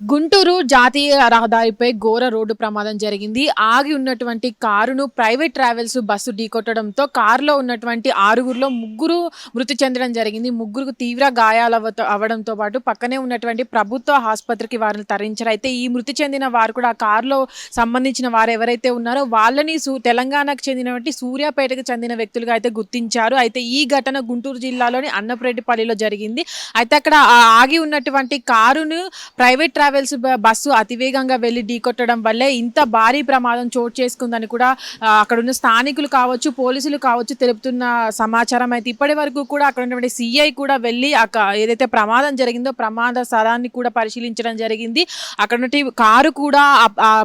గుంటూరు జాతీయ రహదారిపై ఘోర రోడ్డు ప్రమాదం జరిగింది. ఆగి ఉన్నటువంటి కారును ప్రైవేట్ ట్రావెల్స్ బస్సు ఢీకొట్టడంతో కారులో ఉన్నటువంటి ఆరుగురులో ముగ్గురు మృతి చెందడం జరిగింది. ముగ్గురు తీవ్ర గాయాలు అవడంతో పాటు పక్కనే ఉన్నటువంటి ప్రభుత్వ ఆసుపత్రికి వారిని తరలించారు. అయితే ఈ మృతి చెందిన వారు కూడా ఆ కారులో సంబంధించిన వారు ఎవరైతే ఉన్నారో వాళ్ళని సూ తెలంగాణకు చెందినటువంటి సూర్యాపేటకు చెందిన వ్యక్తులుగా అయితే గుర్తించారు. అయితే ఈ ఘటన గుంటూరు జిల్లాలోని అన్నపురెడ్డిపల్లిలో జరిగింది. అయితే అక్కడ ఆగి ఉన్నటువంటి కారును ప్రైవేట్ ట్రావెల్స్ బస్సు అతివేగంగా వెళ్ళి ఢీకొట్టడం వల్లే ఇంత భారీ ప్రమాదం చోటు చేసుకుందని కూడా అక్కడున్న అక్కడ ఉన్న స్థానికులు కావచ్చు పోలీసులు కావచ్చు తెలుపుతున్న సమాచారం అయితే ఇప్పటి వరకు కూడా అక్కడ ఉన్నటువంటి సిఐ కూడా వెళ్ళి ఏదైతే ప్రమాదం జరిగిందో ప్రమాద స్థలాన్ని కూడా పరిశీలించడం జరిగింది. అక్కడ కారు కూడా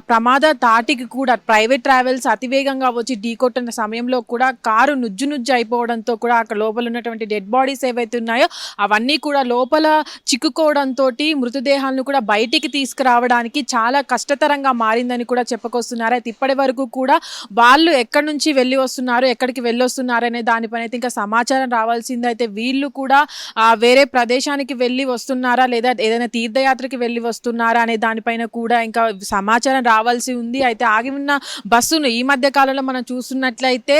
ప్రమాద తాటికి కూడా ప్రైవేట్ ట్రావెల్స్ అతివేగంగా వచ్చి ఢీకొట్టిన సమయంలో కూడా కారు నుజ్జు నుజ్జు అయిపోవడంతో కూడా అక్కడ లోపల ఉన్నటువంటి డెడ్ బాడీస్ ఏవైతే ఉన్నాయో అవన్నీ కూడా లోపల చిక్కుకోవడంతో మృతదేహాలను కూడా బయట బయటికి తీసుకురావడానికి చాలా కష్టతరంగా మారిందని కూడా చెప్పుకొస్తున్నారు. అయితే ఇప్పటి వరకు కూడా వాళ్ళు ఎక్కడి నుంచి వెళ్ళి వస్తున్నారు ఎక్కడికి వెళ్ళొస్తున్నారు అనే దానిపైన అయితే ఇంకా సమాచారం రావాల్సింది. అయితే వీళ్ళు కూడా వేరే ప్రదేశానికి వెళ్ళి వస్తున్నారా లేదా ఏదైనా తీర్థయాత్రకి వెళ్ళి వస్తున్నారా అనే దానిపైన కూడా ఇంకా సమాచారం రావాల్సి ఉంది. అయితే ఆగి ఉన్న బస్సును ఈ మధ్య కాలంలో మనం చూస్తున్నట్లయితే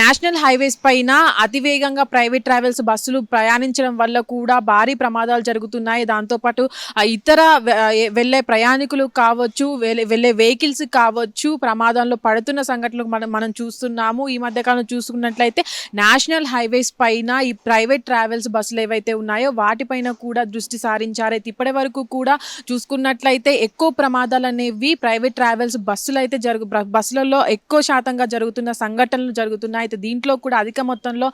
నేషనల్ హైవేస్ పైన అతివేగంగా ప్రైవేట్ ట్రావెల్స్ బస్సులు ప్రయాణించడం వల్ల కూడా భారీ ప్రమాదాలు జరుగుతున్నాయి. దాంతోపాటు ఇతర వెళ్ళే ప్రయాణికులు కావచ్చు వెళ్ళే వెళ్ళే వెహికల్స్ కావచ్చు ప్రమాదంలో పడుతున్న సంఘటనలు మనం మనం చూస్తున్నాము. ఈ మధ్య కాలం చూసుకున్నట్లయితే నేషనల్ హైవేస్ పైన ఈ ప్రైవేట్ ట్రావెల్స్ బస్సులు ఏవైతే ఉన్నాయో వాటిపైన కూడా దృష్టి సారించారైతే ఇప్పటి వరకు కూడా చూసుకున్నట్లయితే ఎక్కువ ప్రమాదాలు అనేవి ప్రైవేట్ ట్రావెల్స్ బస్సులు అయితే జరుగు బస్సులలో ఎక్కువ శాతంగా జరుగుతున్న సంఘటనలు జరుగుతున్నాయి. అయితే దీంట్లో కూడా అధిక మొత్తంలో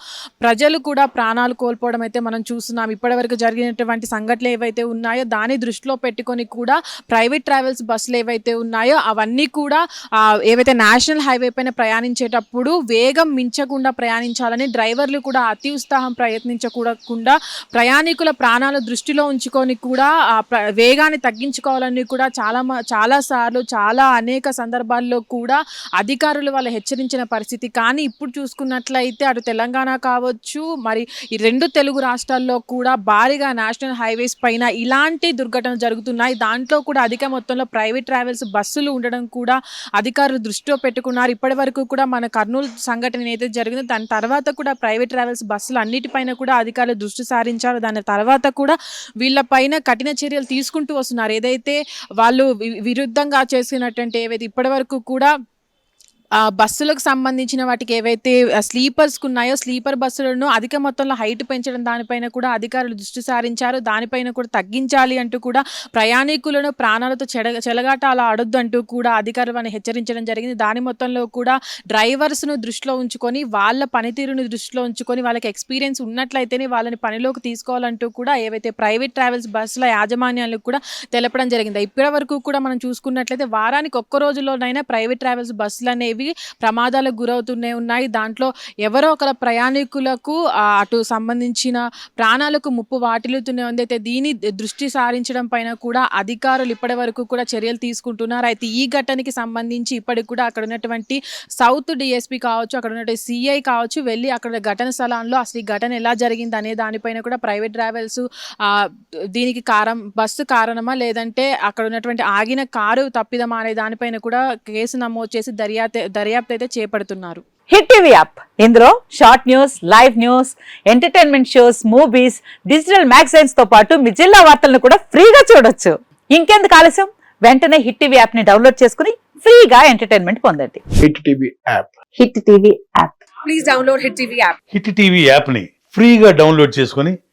ప్రజలు కూడా ప్రాణాలు కోల్పోవడం అయితే మనం చూస్తున్నాం. ఇప్పటివరకు జరిగినటువంటి సంఘటనలు ఏవైతే ఉన్నాయో దాన్ని దృష్టిలో పెట్టుకొని కూడా ప్రైవేట్ ట్రావెల్స్ బస్సులు ఏవైతే ఉన్నాయో అవన్నీ కూడా ఏవైతే నేషనల్ హైవే పైన ప్రయాణించేటప్పుడు వేగం మించకుండా ప్రయాణించాలని డ్రైవర్లు కూడా అతి ఉత్సాహం ప్రయత్నించకూడకుండా ప్రయాణికుల ప్రాణాలు దృష్టిలో ఉంచుకొని కూడా వేగాన్ని తగ్గించుకోవాలని కూడా చాలా మ- చాలా సార్లు చాలా అనేక సందర్భాల్లో కూడా అధికారులు వాళ్ళు హెచ్చరించిన పరిస్థితి. కానీ ఇప్పుడు చూసుకున్నట్లయితే అటు తెలంగాణ కావచ్చు మరి ఈ రెండు తెలుగు రాష్ట్రాల్లో కూడా భారీగా నేషనల్ హైవేస్ పైన ఇలాంటి దుర్ఘటనలు జరుగుతున్నాయి. దాంట్లో కూడా అధిక మొత్తంలో ప్రైవేట్ ట్రావెల్స్ బస్సులు ఉండడం కూడా అధికారులు దృష్టిలో పెట్టుకున్నారు. ఇప్పటి వరకు కూడా మన కర్నూలు సంఘటన ఏదైతే జరిగిందో దాని తర్వాత కూడా ప్రైవేట్ ట్రావెల్స్ బస్సులు అన్నిటిపైన కూడా అధికారులు దృష్టి సారించారు. దాని తర్వాత కూడా వీళ్ళపైన కఠిన చర్యలు తీసుకుంటూ వస్తున్నారు. ఏదైతే వాళ్ళు విరుద్ధంగా చేసినటువంటి ఏవైతే ఇప్పటి వరకు కూడా బస్సులకు సంబంధించిన వాటికి ఏవైతే స్లీపర్స్కి ఉన్నాయో స్లీపర్ బస్సులను అధిక మొత్తంలో హైట్ పెంచడం దానిపైన కూడా అధికారులు దృష్టి సారించారు. దానిపైన కూడా తగ్గించాలి అంటూ కూడా ప్రయాణికులను ప్రాణాలతో చెడ చెలగాట అలా ఆడొద్దు అంటూ కూడా అధికారులు హెచ్చరించడం జరిగింది. దాని మొత్తంలో కూడా డ్రైవర్స్ను దృష్టిలో ఉంచుకొని వాళ్ళ పనితీరును దృష్టిలో ఉంచుకొని వాళ్ళకి ఎక్స్పీరియన్స్ ఉన్నట్లయితేనే వాళ్ళని పనిలోకి తీసుకోవాలంటూ కూడా ఏవైతే ప్రైవేట్ ట్రావెల్స్ బస్సుల యాజమాన్యాలకు కూడా తెలపడం జరిగింది. ఇప్పటి వరకు కూడా మనం చూసుకున్నట్లయితే వారానికి ఒక్క రోజులోనైనా ప్రైవేట్ ట్రావెల్స్ బస్సులు అనేవి ప్రమాదాలకు గురవుతూనే ఉన్నాయి. దాంట్లో ఎవరో ఒకరు ప్రయాణికులకు అటు సంబంధించిన ప్రాణాలకు ముప్పు వాటిల్లుతూనే ఉంది. అయితే దీని దృష్టి సారించడం పైన కూడా అధికారులు ఇప్పటి వరకు కూడా చర్యలు తీసుకుంటున్నారు. అయితే ఈ ఘటనకి సంబంధించి ఇప్పటికి కూడా అక్కడ ఉన్నటువంటి సౌత్ డిఎస్పీ కావచ్చు అక్కడ ఉన్నటువంటి సిఐ కావచ్చు వెళ్ళి అక్కడ ఘటన స్థలంలో అసలు ఈ ఘటన ఎలా జరిగింది అనే దానిపైన కూడా ప్రైవేట్ ట్రావెల్స్ దీనికి కారం బస్సు కారణమా లేదంటే అక్కడ ఉన్నటువంటి ఆగిన కారు తప్పిదమా అనే దానిపైన కూడా కేసు నమోదు చేసి దర్యాప్తు దర్యాప్తు అయితే చేపడుతున్నారు. Hit TV app. ఇందులో short news live news entertainment shows movies digital మ్యాగజైన్స్తో పాటు మీ జిల్లా వార్తలను కూడా ఫ్రీగా చూడొచ్చు. ఇంకెందుకు ఆలస్యం? వెంటనే హిట్ టీవీ యాప్ని డౌన్లోడ్ చేసుకుని ఫ్రీగా ఎంటర్టైన్మెంట్ పొందండి. Hit TV app. Hit TV app. Please download Hit TV app. Hit TV యాప్ని ఫ్రీగా డౌన్లోడ్ చేసుకొని